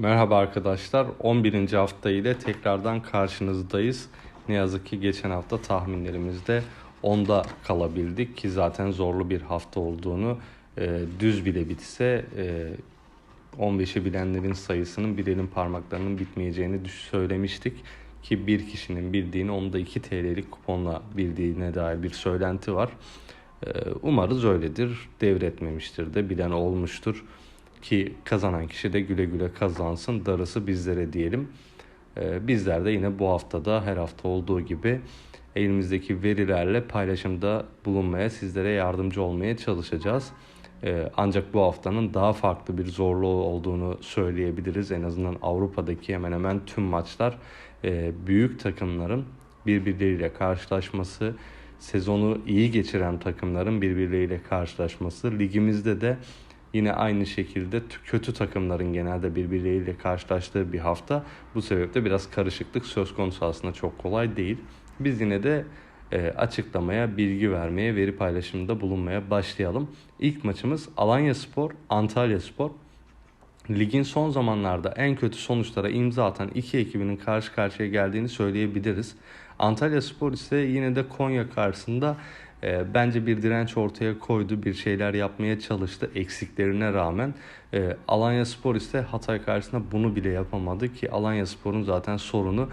Merhaba arkadaşlar. 11. hafta ile tekrardan karşınızdayız. Ne yazık ki geçen hafta tahminlerimizde 10'da kalabildik ki zaten zorlu bir hafta olduğunu e, düz bile bitse e, 15'i bilenlerin sayısının bir elin parmaklarının bitmeyeceğini söylemiştik. Ki bir kişinin bildiğini onda 2 TL'lik kuponla bildiğine dair bir söylenti var. E, umarız öyledir. Devretmemiştir de bilen olmuştur. Ki kazanan kişi de güle güle kazansın. Darısı bizlere diyelim. Ee, bizler de yine bu haftada her hafta olduğu gibi elimizdeki verilerle paylaşımda bulunmaya, sizlere yardımcı olmaya çalışacağız. Ee, ancak bu haftanın daha farklı bir zorluğu olduğunu söyleyebiliriz. En azından Avrupa'daki hemen hemen tüm maçlar e, büyük takımların birbirleriyle karşılaşması, sezonu iyi geçiren takımların birbirleriyle karşılaşması, ligimizde de Yine aynı şekilde kötü takımların genelde birbirleriyle karşılaştığı bir hafta. Bu sebeple biraz karışıklık söz konusu aslında çok kolay değil. Biz yine de e, açıklamaya, bilgi vermeye, veri paylaşımında bulunmaya başlayalım. İlk maçımız Alanya Spor, Antalya Spor. Ligin son zamanlarda en kötü sonuçlara imza atan iki ekibinin karşı karşıya geldiğini söyleyebiliriz. Antalya Spor ise yine de Konya karşısında e, bence bir direnç ortaya koydu, bir şeyler yapmaya çalıştı eksiklerine rağmen. E, Alanya Spor ise Hatay karşısında bunu bile yapamadı ki Alanya Spor'un zaten sorunu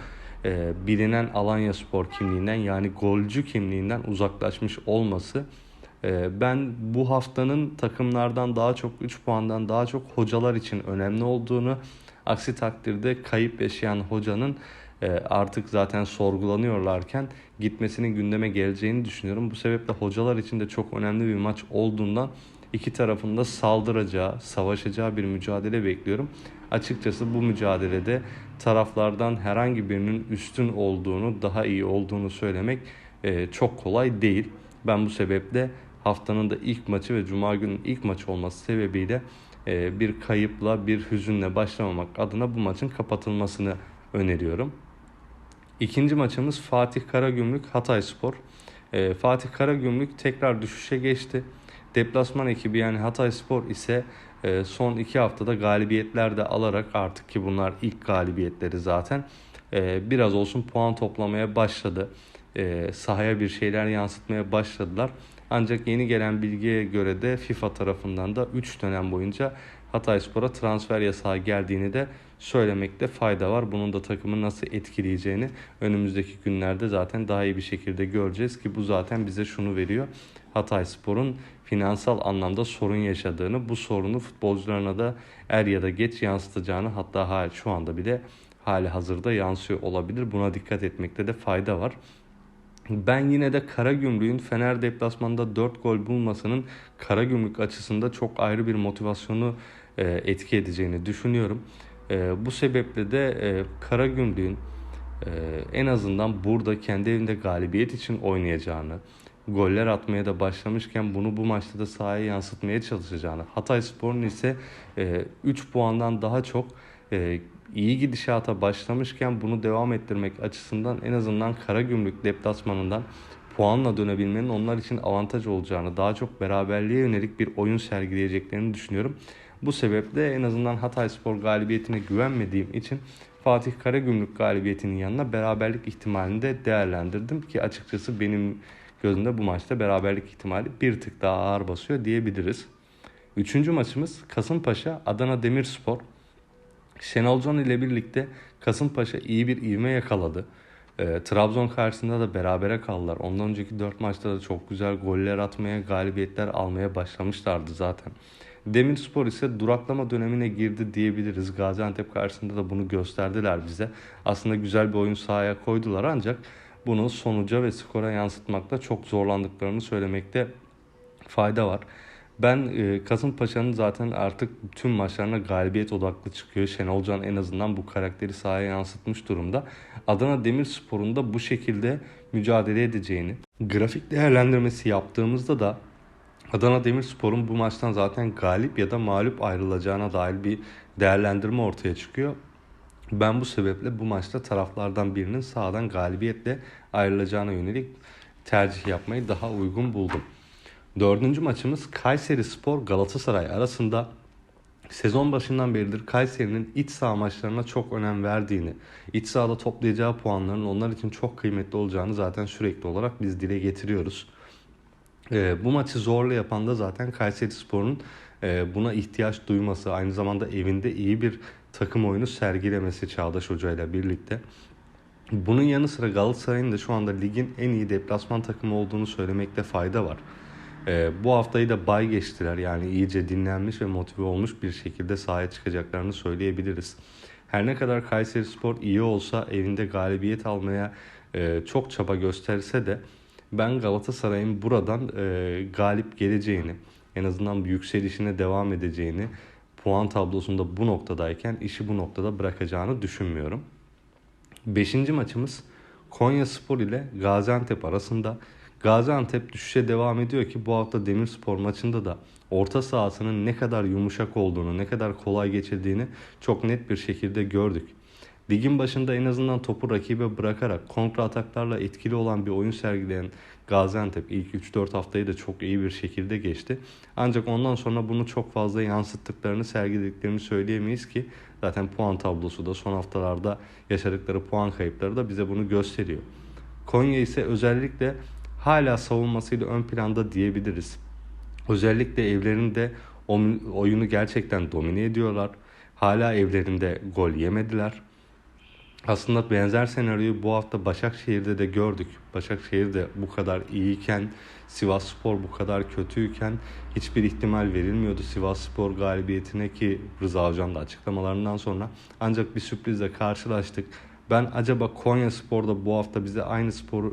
e, bilinen Alanya Spor kimliğinden yani golcü kimliğinden uzaklaşmış olması. E, ben bu haftanın takımlardan daha çok 3 puandan daha çok hocalar için önemli olduğunu aksi takdirde kayıp yaşayan hocanın artık zaten sorgulanıyorlarken gitmesinin gündeme geleceğini düşünüyorum. Bu sebeple hocalar için de çok önemli bir maç olduğundan iki tarafın da saldıracağı, savaşacağı bir mücadele bekliyorum. Açıkçası bu mücadelede taraflardan herhangi birinin üstün olduğunu, daha iyi olduğunu söylemek e, çok kolay değil. Ben bu sebeple haftanın da ilk maçı ve cuma günün ilk maçı olması sebebiyle e, bir kayıpla, bir hüzünle başlamamak adına bu maçın kapatılmasını öneriyorum. İkinci maçımız Fatih Karagümrük Hatay Spor. Ee, Fatih Karagümrük tekrar düşüşe geçti. Deplasman ekibi yani Hatay Spor ise e, son iki haftada galibiyetler de alarak artık ki bunlar ilk galibiyetleri zaten e, biraz olsun puan toplamaya başladı. E, sahaya bir şeyler yansıtmaya başladılar. Ancak yeni gelen bilgiye göre de FIFA tarafından da 3 dönem boyunca Hatayspor'a transfer yasağı geldiğini de söylemekte fayda var. Bunun da takımı nasıl etkileyeceğini önümüzdeki günlerde zaten daha iyi bir şekilde göreceğiz ki bu zaten bize şunu veriyor. Hatayspor'un finansal anlamda sorun yaşadığını, bu sorunu futbolcularına da er ya da geç yansıtacağını hatta şu anda bile hali hazırda yansıyor olabilir. Buna dikkat etmekte de fayda var. Ben yine de Karagümrük'ün Fener deplasmanda 4 gol bulmasının Karagümrük açısında çok ayrı bir motivasyonu e, etki edeceğini düşünüyorum. E, bu sebeple de e, Karagümrük'ün e, en azından burada kendi evinde galibiyet için oynayacağını, goller atmaya da başlamışken bunu bu maçta da sahaya yansıtmaya çalışacağını, Hatay Spor'un ise 3 puandan daha çok iyi gidişata başlamışken bunu devam ettirmek açısından en azından Karagümrük deplasmanından puanla dönebilmenin onlar için avantaj olacağını, daha çok beraberliğe yönelik bir oyun sergileyeceklerini düşünüyorum. Bu sebeple en azından Hatay Spor galibiyetine güvenmediğim için Fatih Karagümrük galibiyetinin yanına beraberlik ihtimalini de değerlendirdim ki açıkçası benim gözümde bu maçta beraberlik ihtimali bir tık daha ağır basıyor diyebiliriz. Üçüncü maçımız Kasımpaşa Adana Demirspor. Şenol Can ile birlikte Kasımpaşa iyi bir ivme yakaladı. E, Trabzon karşısında da berabere kaldılar. Ondan önceki 4 maçta da çok güzel goller atmaya, galibiyetler almaya başlamışlardı zaten. Demirspor ise duraklama dönemine girdi diyebiliriz. Gaziantep karşısında da bunu gösterdiler bize. Aslında güzel bir oyun sahaya koydular ancak bunu sonuca ve skora yansıtmakta çok zorlandıklarını söylemekte fayda var. Ben e, Kasımpaşa'nın zaten artık tüm maçlarına galibiyet odaklı çıkıyor. Şenol Can en azından bu karakteri sahaya yansıtmış durumda. Adana Demirspor'un da bu şekilde mücadele edeceğini, grafik değerlendirmesi yaptığımızda da Adana Demirspor'un bu maçtan zaten galip ya da mağlup ayrılacağına dair bir değerlendirme ortaya çıkıyor. Ben bu sebeple bu maçta taraflardan birinin sağdan galibiyetle ayrılacağına yönelik tercih yapmayı daha uygun buldum. Dördüncü maçımız Kayseri Spor Galatasaray arasında sezon başından beridir Kayseri'nin iç saha maçlarına çok önem verdiğini, iç sahada toplayacağı puanların onlar için çok kıymetli olacağını zaten sürekli olarak biz dile getiriyoruz. E, bu maçı zorlu yapan da zaten Kayseri Spor'un e, buna ihtiyaç duyması, aynı zamanda evinde iyi bir takım oyunu sergilemesi Çağdaş Hoca ile birlikte. Bunun yanı sıra Galatasaray'ın da şu anda ligin en iyi deplasman takımı olduğunu söylemekte fayda var. Ee, bu haftayı da bay geçtiler. Yani iyice dinlenmiş ve motive olmuş bir şekilde sahaya çıkacaklarını söyleyebiliriz. Her ne kadar Kayseri Spor iyi olsa evinde galibiyet almaya e, çok çaba gösterse de ben Galatasaray'ın buradan e, galip geleceğini, en azından yükselişine devam edeceğini, puan tablosunda bu noktadayken işi bu noktada bırakacağını düşünmüyorum. Beşinci maçımız Konya Spor ile Gaziantep arasında. Gaziantep düşüşe devam ediyor ki bu hafta Demirspor maçında da orta sahasının ne kadar yumuşak olduğunu, ne kadar kolay geçirdiğini çok net bir şekilde gördük. Ligin başında en azından topu rakibe bırakarak kontra ataklarla etkili olan bir oyun sergileyen Gaziantep ilk 3-4 haftayı da çok iyi bir şekilde geçti. Ancak ondan sonra bunu çok fazla yansıttıklarını, sergilediklerini söyleyemeyiz ki zaten puan tablosu da son haftalarda yaşadıkları puan kayıpları da bize bunu gösteriyor. Konya ise özellikle hala savunmasıyla ön planda diyebiliriz. Özellikle evlerinde oyunu gerçekten domine ediyorlar. Hala evlerinde gol yemediler. Aslında benzer senaryoyu bu hafta Başakşehir'de de gördük. Başakşehir de bu kadar iyiyken, Sivas Spor bu kadar kötüyken hiçbir ihtimal verilmiyordu Sivas Spor galibiyetine ki Rıza Hocam da açıklamalarından sonra. Ancak bir sürprizle karşılaştık. Ben acaba Konya Spor'da bu hafta bize aynı spor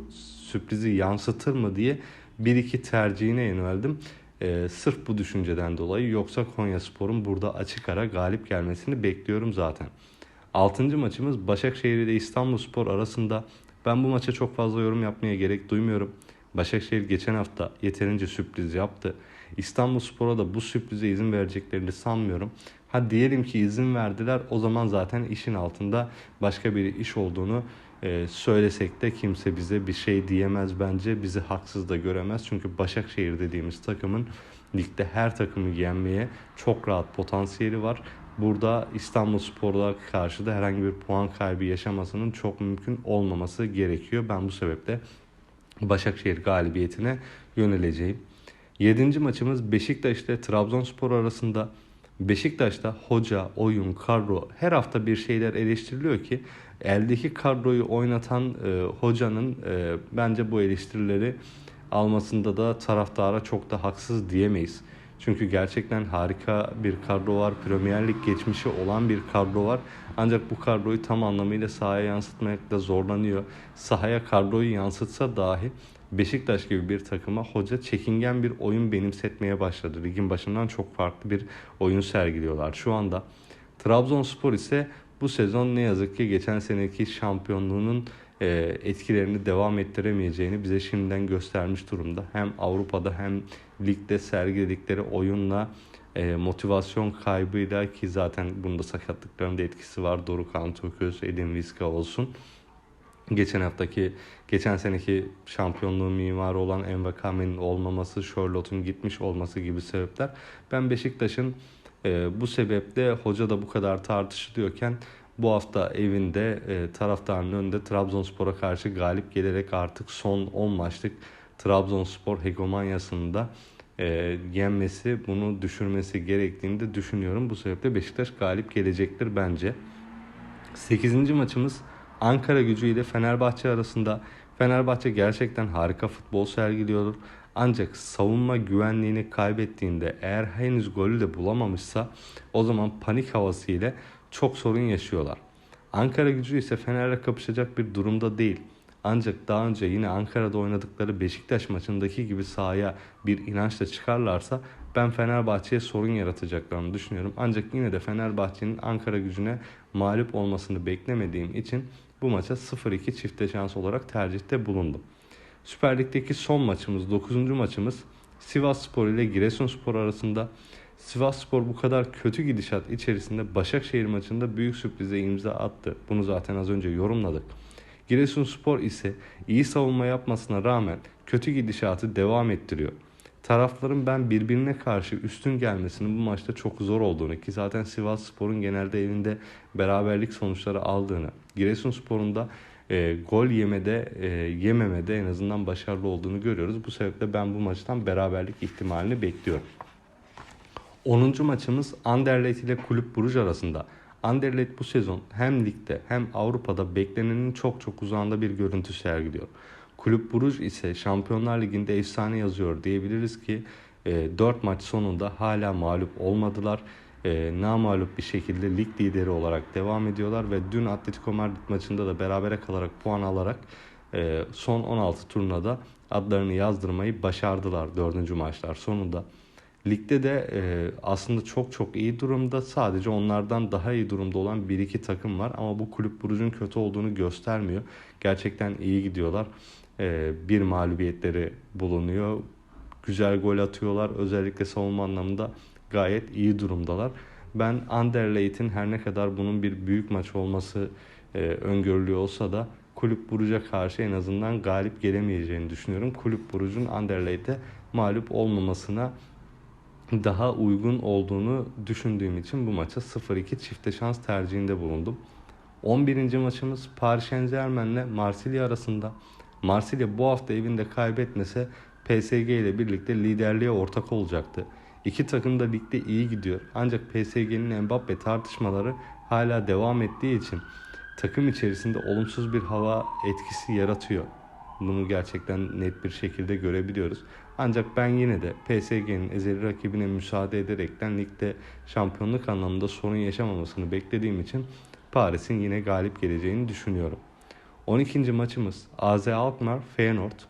sürprizi yansıtır mı diye bir iki tercihine yöneldim. Ee, sırf bu düşünceden dolayı yoksa Konya Spor'un burada açık ara galip gelmesini bekliyorum zaten. Altıncı maçımız Başakşehir ile İstanbulspor arasında. Ben bu maça çok fazla yorum yapmaya gerek duymuyorum. Başakşehir geçen hafta yeterince sürpriz yaptı. İstanbulspor'a da bu sürprize izin vereceklerini sanmıyorum. Ha diyelim ki izin verdiler o zaman zaten işin altında başka bir iş olduğunu e, söylesek de kimse bize bir şey diyemez bence. Bizi haksız da göremez. Çünkü Başakşehir dediğimiz takımın ligde her takımı yenmeye çok rahat potansiyeli var burada İstanbul Spor'a karşı da herhangi bir puan kaybı yaşamasının çok mümkün olmaması gerekiyor. Ben bu sebeple Başakşehir galibiyetine yöneleceğim. Yedinci maçımız Beşiktaş ile Trabzonspor arasında. Beşiktaş'ta hoca, oyun, kadro her hafta bir şeyler eleştiriliyor ki eldeki kadroyu oynatan e, hocanın e, bence bu eleştirileri almasında da taraftara çok da haksız diyemeyiz. Çünkü gerçekten harika bir kadro var. Premier Lig geçmişi olan bir kadro var. Ancak bu kadroyu tam anlamıyla sahaya yansıtmakta zorlanıyor. Sahaya kadroyu yansıtsa dahi Beşiktaş gibi bir takıma hoca çekingen bir oyun benimsetmeye başladı. Ligin başından çok farklı bir oyun sergiliyorlar şu anda. Trabzonspor ise bu sezon ne yazık ki geçen seneki şampiyonluğunun e, etkilerini devam ettiremeyeceğini bize şimdiden göstermiş durumda. Hem Avrupa'da hem ligde sergiledikleri oyunla e, motivasyon kaybıyla ki zaten bunda sakatlıkların da etkisi var. Doruk Antoköz, Edin Viska olsun. Geçen haftaki, geçen seneki şampiyonluğun mimarı olan Envakame'nin olmaması, Charlotte'un gitmiş olması gibi sebepler. Ben Beşiktaş'ın e, bu sebeple hoca da bu kadar tartışılıyorken bu hafta evinde e, taraftarın önünde Trabzonspor'a karşı galip gelerek artık son 10 maçlık Trabzonspor hegemonyasında e, yenmesi, bunu düşürmesi gerektiğini de düşünüyorum. Bu sebeple Beşiktaş galip gelecektir bence. 8. maçımız Ankara gücü ile Fenerbahçe arasında. Fenerbahçe gerçekten harika futbol sergiliyordur. Ancak savunma güvenliğini kaybettiğinde eğer henüz golü de bulamamışsa o zaman panik havası ile çok sorun yaşıyorlar. Ankara gücü ise Fener'le kapışacak bir durumda değil. Ancak daha önce yine Ankara'da oynadıkları Beşiktaş maçındaki gibi sahaya bir inançla çıkarlarsa ben Fenerbahçe'ye sorun yaratacaklarını düşünüyorum. Ancak yine de Fenerbahçe'nin Ankara gücüne mağlup olmasını beklemediğim için bu maça 0-2 çifte şans olarak tercihte bulundum. Süper Lig'deki son maçımız, 9. maçımız Sivas Spor ile Giresunspor arasında Sivas Spor bu kadar kötü gidişat içerisinde Başakşehir maçında büyük sürprize imza attı. Bunu zaten az önce yorumladık. Giresunspor ise iyi savunma yapmasına rağmen kötü gidişatı devam ettiriyor. tarafların ben birbirine karşı üstün gelmesinin bu maçta çok zor olduğunu ki zaten Sivas Spor'un genelde elinde beraberlik sonuçları aldığını, Giresunspor'un da e, gol yemede e, yememede en azından başarılı olduğunu görüyoruz. Bu sebeple ben bu maçtan beraberlik ihtimalini bekliyorum. 10. maçımız Anderlecht ile Kulüp Buruj arasında. Anderlecht bu sezon hem ligde hem Avrupa'da beklenenin çok çok uzağında bir görüntü sergiliyor. Kulüp Buruj ise Şampiyonlar Ligi'nde efsane yazıyor diyebiliriz ki 4 e, maç sonunda hala mağlup olmadılar. E, namalup bir şekilde lig lideri olarak devam ediyorlar ve dün Atletico Madrid maçında da berabere kalarak puan alarak e, son 16 turnada adlarını yazdırmayı başardılar 4. maçlar sonunda. Ligde de e, aslında çok çok iyi durumda. Sadece onlardan daha iyi durumda olan 1-2 takım var. Ama bu kulüp Bruges'un kötü olduğunu göstermiyor. Gerçekten iyi gidiyorlar. E, bir mağlubiyetleri bulunuyor. Güzel gol atıyorlar. Özellikle savunma anlamında gayet iyi durumdalar. Ben Anderlecht'in her ne kadar bunun bir büyük maç olması e, öngörülüyor olsa da Kulüp Bruges'e karşı en azından galip gelemeyeceğini düşünüyorum. Kulüp Bruges'un Anderlecht'e mağlup olmamasına daha uygun olduğunu düşündüğüm için bu maça 0-2 çifte şans tercihinde bulundum. 11. maçımız Paris Saint Germain ile Marsilya arasında. Marsilya bu hafta evinde kaybetmese PSG ile birlikte liderliğe ortak olacaktı. İki takım da ligde iyi gidiyor. Ancak PSG'nin Mbappe tartışmaları hala devam ettiği için takım içerisinde olumsuz bir hava etkisi yaratıyor. Bunu gerçekten net bir şekilde görebiliyoruz. Ancak ben yine de PSG'nin ezeli rakibine müsaade ederekten ligde şampiyonluk anlamında sorun yaşamamasını beklediğim için Paris'in yine galip geleceğini düşünüyorum. 12. maçımız AZ Alkmaar Feyenoord.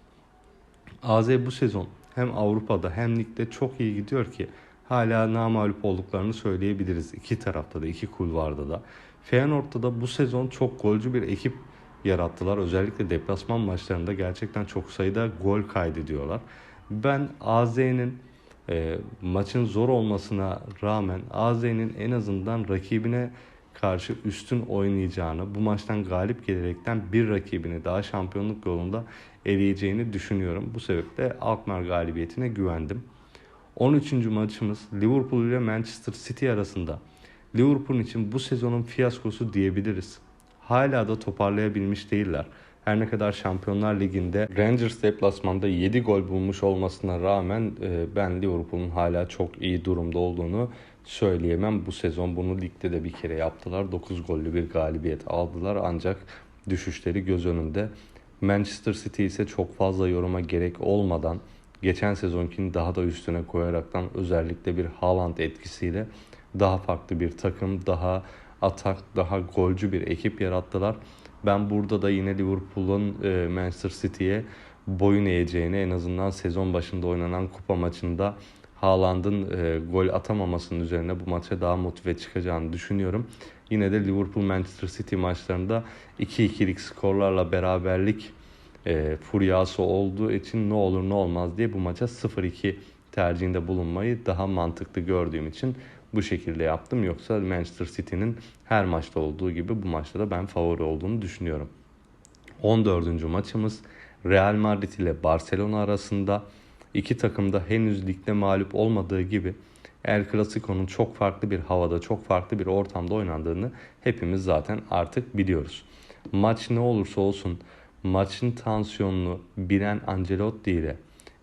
AZ bu sezon hem Avrupa'da hem ligde çok iyi gidiyor ki hala namalup olduklarını söyleyebiliriz. İki tarafta da, iki kulvarda da. Feyenoord'da da bu sezon çok golcü bir ekip yarattılar. Özellikle deplasman maçlarında gerçekten çok sayıda gol kaydediyorlar. Ben AZ'nin e, maçın zor olmasına rağmen AZ'nin en azından rakibine karşı üstün oynayacağını, bu maçtan galip gelerekten bir rakibini daha şampiyonluk yolunda eleyeceğini düşünüyorum. Bu sebeple Alkmaar galibiyetine güvendim. 13. maçımız Liverpool ile Manchester City arasında. Liverpool için bu sezonun fiyaskosu diyebiliriz. Hala da toparlayabilmiş değiller. Her ne kadar Şampiyonlar Ligi'nde Rangers deplasmanda 7 gol bulmuş olmasına rağmen e, ben Liverpool'un hala çok iyi durumda olduğunu söyleyemem. Bu sezon bunu ligde de bir kere yaptılar. 9 gollü bir galibiyet aldılar ancak düşüşleri göz önünde. Manchester City ise çok fazla yoruma gerek olmadan geçen sezonkini daha da üstüne koyaraktan özellikle bir Haaland etkisiyle daha farklı bir takım, daha atak, daha golcü bir ekip yarattılar. Ben burada da yine Liverpool'un e, Manchester City'ye boyun eğeceğini en azından sezon başında oynanan kupa maçında Haaland'ın e, gol atamamasının üzerine bu maça daha motive çıkacağını düşünüyorum. Yine de Liverpool Manchester City maçlarında 2-2'lik skorlarla beraberlik e, furyası olduğu için ne olur ne olmaz diye bu maça 0-2 tercihinde bulunmayı daha mantıklı gördüğüm için bu şekilde yaptım. Yoksa Manchester City'nin her maçta olduğu gibi bu maçta da ben favori olduğunu düşünüyorum. 14. maçımız Real Madrid ile Barcelona arasında iki takım da henüz ligde mağlup olmadığı gibi El Clasico'nun çok farklı bir havada, çok farklı bir ortamda oynandığını hepimiz zaten artık biliyoruz. Maç ne olursa olsun maçın tansiyonunu bilen Ancelotti ile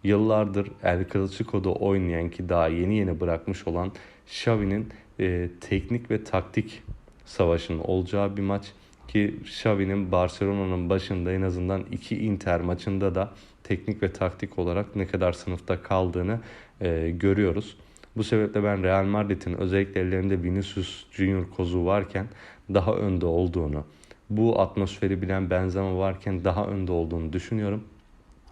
yıllardır El Clasico'da oynayan ki daha yeni yeni bırakmış olan Xavi'nin e, teknik ve taktik savaşının olacağı bir maç ki Xavi'nin Barcelona'nın başında en azından iki Inter maçında da teknik ve taktik olarak ne kadar sınıfta kaldığını e, görüyoruz. Bu sebeple ben Real Madrid'in özellikle ellerinde Vinicius Junior kozu varken daha önde olduğunu, bu atmosferi bilen Benzema varken daha önde olduğunu düşünüyorum.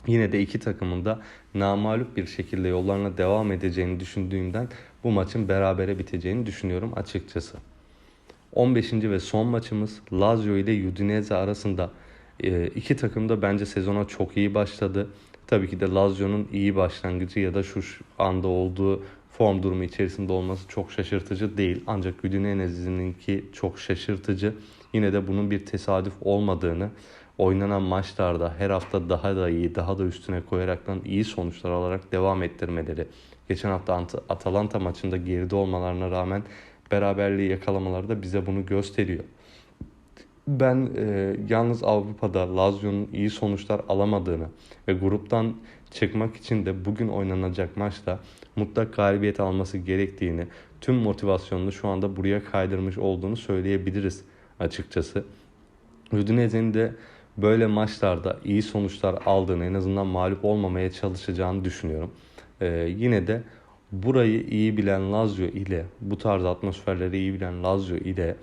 Yine de iki takımın da namalup bir şekilde yollarına devam edeceğini düşündüğümden bu maçın berabere biteceğini düşünüyorum açıkçası. 15. ve son maçımız Lazio ile Udinese arasında e, iki takım da bence sezona çok iyi başladı. Tabii ki de Lazio'nun iyi başlangıcı ya da şu anda olduğu form durumu içerisinde olması çok şaşırtıcı değil. Ancak Udinese'ninki çok şaşırtıcı. Yine de bunun bir tesadüf olmadığını, oynanan maçlarda her hafta daha da iyi, daha da üstüne koyaraktan iyi sonuçlar alarak devam ettirmeleri. Geçen hafta Atalanta maçında geride olmalarına rağmen beraberliği yakalamaları da bize bunu gösteriyor. Ben e, yalnız Avrupa'da Lazio'nun iyi sonuçlar alamadığını ve gruptan çıkmak için de bugün oynanacak maçta mutlak galibiyet alması gerektiğini, tüm motivasyonunu şu anda buraya kaydırmış olduğunu söyleyebiliriz açıkçası. Udinese'nin de böyle maçlarda iyi sonuçlar aldığını, en azından mağlup olmamaya çalışacağını düşünüyorum. Ee, yine de burayı iyi bilen Lazio ile, bu tarz atmosferleri iyi bilen Lazio ile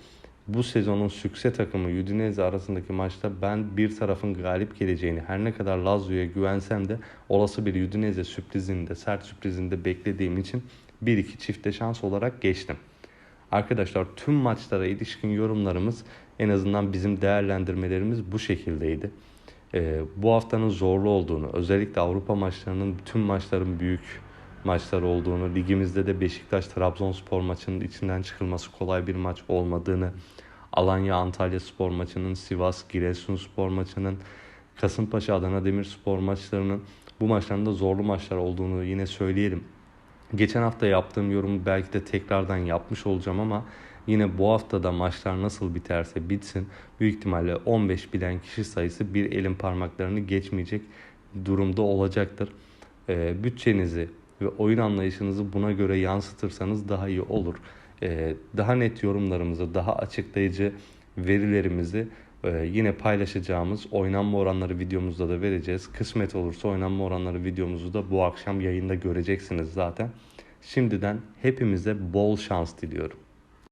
bu sezonun sükse takımı Udinese arasındaki maçta ben bir tarafın galip geleceğini her ne kadar Lazio'ya güvensem de olası bir Udinese sürprizinde, sert sürprizinde beklediğim için 1-2 çifte şans olarak geçtim. Arkadaşlar tüm maçlara ilişkin yorumlarımız en azından bizim değerlendirmelerimiz bu şekildeydi. Ee, bu haftanın zorlu olduğunu, özellikle Avrupa maçlarının tüm maçların büyük maçlar olduğunu, ligimizde de Beşiktaş Trabzonspor maçının içinden çıkılması kolay bir maç olmadığını, Alanya Antalya Spor maçının, Sivas Giresun Spor maçının, Kasımpaşa Adana Demirspor maçlarının bu maçların da zorlu maçlar olduğunu yine söyleyelim. Geçen hafta yaptığım yorumu belki de tekrardan yapmış olacağım ama yine bu haftada maçlar nasıl biterse bitsin büyük ihtimalle 15 bilen kişi sayısı bir elin parmaklarını geçmeyecek durumda olacaktır. E, bütçenizi ve oyun anlayışınızı buna göre yansıtırsanız daha iyi olur. E, daha net yorumlarımızı, daha açıklayıcı verilerimizi ee, yine paylaşacağımız oynanma oranları videomuzda da vereceğiz. Kısmet olursa oynanma oranları videomuzu da bu akşam yayında göreceksiniz zaten. Şimdiden hepimize bol şans diliyorum.